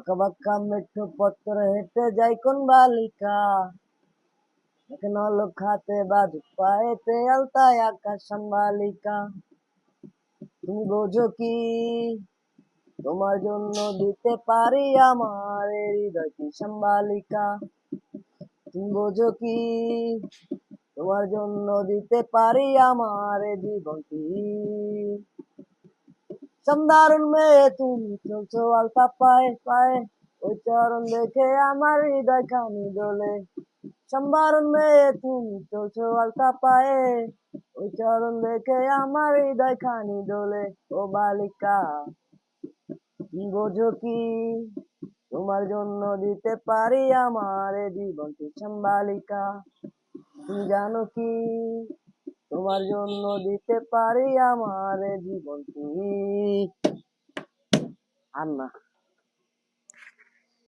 আঁকা বাঁকা মেঠো পত্র হেঁটে যাই কোন বালিকা। এখন লোক হাতে বাজু পায়েতে আলতায় আকাশ বালিকা। তুমি বোঝো কি, তোমার জন্য দিতে পারি আমার হৃদয় কি সম্বালিকা তুমি বোঝো কি, তোমার জন্য দিতে পারি আমার এ সন্ধ্যারুণ মেয়ে, তুমি চলছো আলতা পায়ে পায়ে। ওই চরণ দেখে আমার হৃদয় খানি দোলে সম্বারণ মেয়ে, তুমি চলছো আলতা পায়ে। ওই চরণ দেখে আমার হৃদয় খানি দোলে ও বালিকা বোঝো কি? তোমার জন্য দিতে পারি আমার জীবনটি সম্বালিকা তুমি জানো কি? তোমার জন্য দিতে পারি আমার জীবন তুমি। আর না